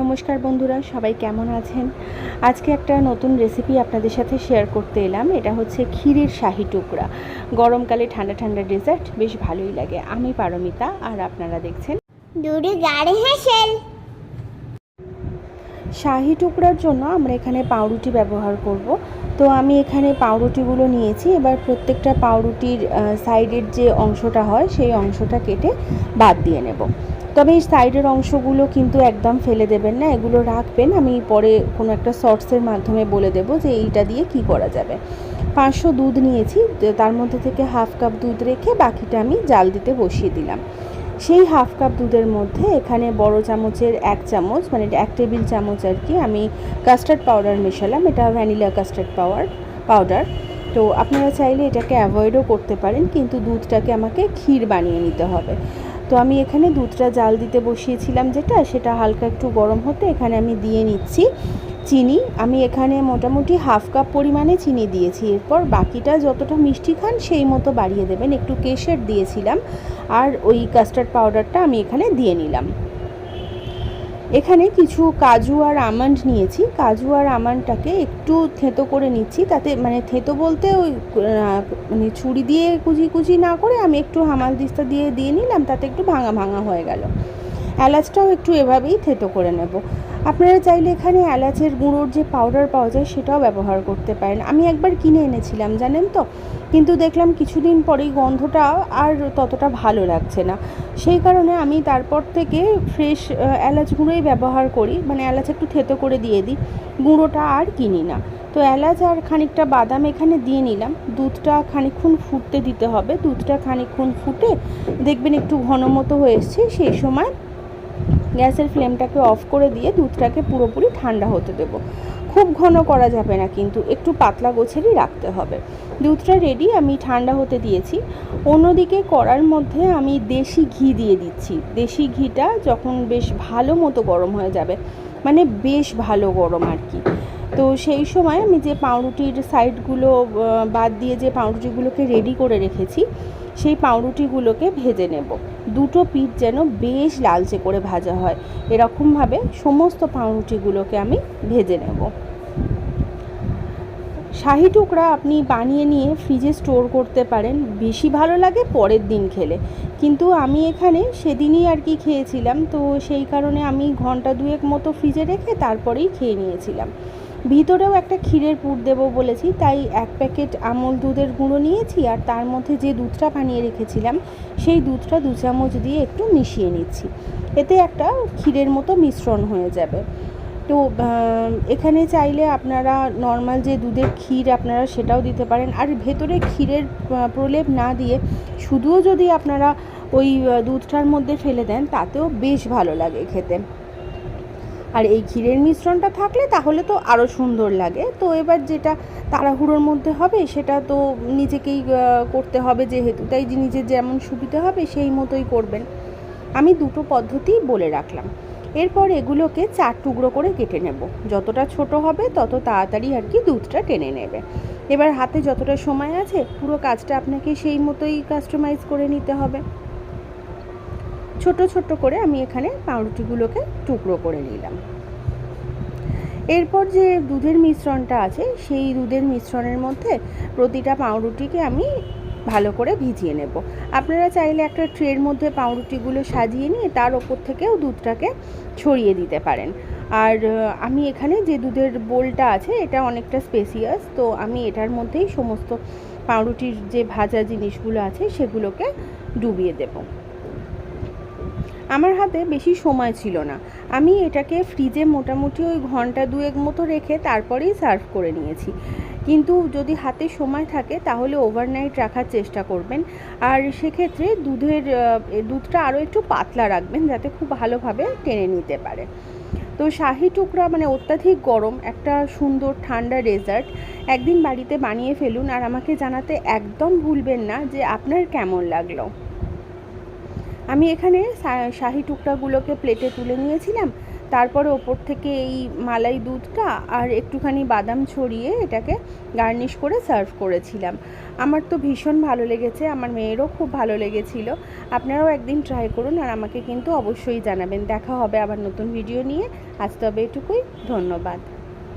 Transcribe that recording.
নমস্কার বন্ধুরা সবাই কেমন আছেন? আজকে একটা নতুন রেসিপি আপনাদের সাথে শেয়ার করতে এলাম। এটা হচ্ছে ক্ষীরের শাহি টুকরা। গরমকালে ঠান্ডা ঠান্ডা ডেজার্ট বেশ ভালোই লাগে। আমি পারমিতা আর আপনারা দেখছেন শাহি টুকরার জন্য আমরা এখানে পাউরুটি ব্যবহার করব। তো আমি এখানে পাউরুটিগুলো নিয়েছি। এবার প্রত্যেকটা পাউরুটির সাইডের যে অংশটা হয় সেই অংশটা কেটে বাদ দিয়ে নেব। তবে এই সাইডের অংশগুলো কিন্তু একদম ফেলে দেবেন না, এগুলো রাখবেন। আমি পরে কোনো একটা শর্টসের মাধ্যমে বলে দেব যে এইটা দিয়ে কি করা যাবে। পাঁচশো দুধ নিয়েছি তার মধ্যে থেকে হাফ কাপ দুধ রেখে বাকিটা আমি জাল দিতে বসিয়ে দিলাম। সেই হাফ কাপ দুধের মধ্যে এখানে বড় চামচের এক চামচ মানে এক টেবিল চামচ আর কি, আমি কাস্টার্ড পাউডার মেশালাম। এটা ভ্যানিলা কাস্টার্ড পাউডার পাউডার তো আপনারা চাইলে এটাকে অ্যাভয়েডও করতে পারেন, কিন্তু দুধটাকে আমাকে ক্ষীর বানিয়ে নিতে হবে। তো আমি এখানে দুধটা জাল দিতে বসিয়েছিলাম যেটা, সেটা হালকা একটু গরম হতে এখানে আমি দিয়ে নিচ্ছি চিনি। আমি এখানে মোটামুটি হাফ কাপ পরিমাণে চিনি দিয়েছি। এরপর বাকিটা যতটা মিষ্টি খান সেই মতো বাড়িয়ে দেবেন। একটু কেশের দিয়েছিলাম আর ওই কাস্টার্ড পাউডারটা আমি এখানে দিয়ে নিলাম। এখানে কিছু কাজু আর আমন্ড নিয়েছি। কাজু আর আমন্ডটাকে একটু থেঁতো করে নিচ্ছি। তাতে মানে থেঁতো বলতে ওই মানে ছুরি দিয়ে কুচি কুচি না করে আমি একটু হামাল দিস্তা দিয়ে দিয়ে নিলাম। তাতে একটু ভাঙা ভাঙা হয়ে গেল। এলাচটাও একটু এভাবেই থেঁতো করে নেব। আপনারা চাইলে এখানে এলাচের গুঁড়োর যে পাউডার পাওয়া যায় সেটাও ব্যবহার করতে পারেন। আমি একবার কিনে এনেছিলাম, জানেন তো? কিন্তু দেখলাম কিছুদিন পরেই গন্ধটা আর ততটা ভালো লাগছে না। সেই কারণে আমি তারপর থেকে ফ্রেশ এলাচ গুঁড়োই ব্যবহার করি। মানে এলাচ একটু থেতো করে দিয়ে দিই। গুঁড়োটা আর কিনি না। তো এলাচ আর খানিকটা বাদাম এখানে দিয়ে নিলাম। দুধটা খানিকক্ষণ ফুটতে দিতে হবে। দুধটা খানিকক্ষণ ফুটে দেখবেন একটু ঘন মতো হয়ে এসছে। সেই সময় গ্যাসের ফ্লেমটাকে অফ করে দিয়ে দুধটাকে পুরোপুরি ঠান্ডা হতে দেবো। খুব ঘন করা যাবে না কিন্তু একটু পাতলা গোছেরই রাখতে হবে। দুধটা রেডি আমি ঠান্ডা হতে দিয়েছি। অন্যদিকে করার মধ্যে আমি দেশি ঘি দিয়ে দিচ্ছি। দেশি ঘিটা যখন বেশ ভালো মতো গরম হয়ে যাবে মানে বেশ ভালো গরম আর কি। তো সেই সময় আমি যে পাউরুটির সাইডগুলো বাদ দিয়ে যে পাউরুটিগুলোকে রেডি করে রেখেছি, সেই পাউরুটিগুলোকে ভেজে নেব। দুটো পিঠ যেন বেশ লালচে করে ভাজা হয়। এরকমভাবে সমস্ত পাউরুটিগুলোকে আমি ভেজে নেব। শাহি টুকরা আপনি বানিয়ে নিয়ে ফ্রিজে স্টোর করতে পারেন। বেশি ভালো লাগে পরের দিন খেলে। কিন্তু আমি এখানে সেদিনই আর কি খেয়েছিলাম। তো সেই কারণে আমি ঘণ্টা দুয়েক মতো ফ্রিজে রেখে তারপরেই খেয়ে নিয়েছিলাম। ভিতরেও একটা ক্ষীরের পুর দেবো বলেছি, তাই এক প্যাকেট আমল দুধের গুঁড়ো নিয়েছি আর তার মধ্যে যে দুধটা বানিয়ে রেখেছিলাম, সেই দুধটা দু চামচ দিয়ে একটু মিশিয়ে নিচ্ছি। এতে একটা ক্ষীরের মতো মিশ্রণ হয়ে যাবে। তো এখানে চাইলে আপনারা নর্মাল যে দুধের ক্ষীর আপনারা সেটাও দিতে পারেন। আর ভেতরে ক্ষীরের প্রলেপ না দিয়ে শুধুও যদি আপনারা ওই দুধটার মধ্যে ফেলে দেন, তাতেও বেশ ভালো লাগে খেতে। আর এই ক্ষীরের মিশ্রণটা থাকলে তাহলে তো আরও সুন্দর লাগে। তো এবার যেটা তাড়াহুড়োর মধ্যে হবে সেটা তো নিজেকেই করতে হবে যেহেতু। তাই যে নিজের যেমন সুবিধা হবে সেই মতোই করবেন। আমি দুটো পদ্ধতি বলে রাখলাম। এরপর এগুলোকে চার টুকরো করে কেটে নেব। যতটা ছোট হবে তত তাড়াতাড়ি আর কি দুধটা টেনে নেবে। এবার হাতে যতটা সময় আছে পুরো কাজটা আপনাকে সেই মতোই কাস্টমাইজ করে নিতে হবে। ছোট ছোট করে আমি এখানে পাউরুটিগুলোকে টুকরো করে নিলাম। এরপর যে দুধের মিশ্রণটা আছে, সেই দুধের মিশ্রণের মধ্যে প্রতিটা পাউরুটিকে আমি ভালো করে ভিজিয়ে নেব। আপনারা চাইলে একটা ট্রের মধ্যে পাউরুটিগুলো সাজিয়ে নিয়ে তার ওপর থেকেও দুধটাকে ছড়িয়ে দিতে পারেন। আর আমি এখানে যে দুধের বোলটা আছে, এটা অনেকটা স্পেসিয়াস, তো আমি এটার মধ্যেই সমস্ত পাউরুটির যে ভাজা জিনিসগুলো আছে, সেগুলোকে ডুবিয়ে দেবো। আমার হাতে বেশি সময় ছিল না। আমি এটাকে ফ্রিজে মোটামুটি ওই ঘণ্টা দুয়েক মতো রেখে তারপরেই সার্ভ করে নিয়েছি। কিন্তু যদি হাতে সময় থাকে, তাহলে ওভারনাইট রাখার চেষ্টা করবেন। আর সেক্ষেত্রে দুধের দুধটা আরও একটু পাতলা রাখবেন, যাতে খুব ভালোভাবে টেনে নিতে পারে। তো শাহি টুকরা মানে অত্যাধিক গরম, একটা সুন্দর ঠান্ডা ডেজার্ট, একদিন বাড়িতে বানিয়ে ফেলুন। আর আমাকে জানাতে একদম ভুলবেন না যে আপনার কেমন লাগল। আমি এখানে শাহি টুকরাগুলোকে প্লেটে তুলে নিয়েছিলাম। তারপরে ওপর থেকে এই মালাই দুধটা আর একটুখানি বাদাম ছড়িয়ে এটাকে গার্নিশ করে সার্ভ করেছিলাম। আমার তো ভীষণ ভালো লেগেছে, আমার মেয়েরও খুব ভালো লেগেছিল। আপনারাও একদিন ট্রাই করুন আর আমাকে কিন্তু অবশ্যই জানাবেন। দেখা হবে আবার নতুন ভিডিও নিয়ে। আজ তবে এটুকুই, ধন্যবাদ।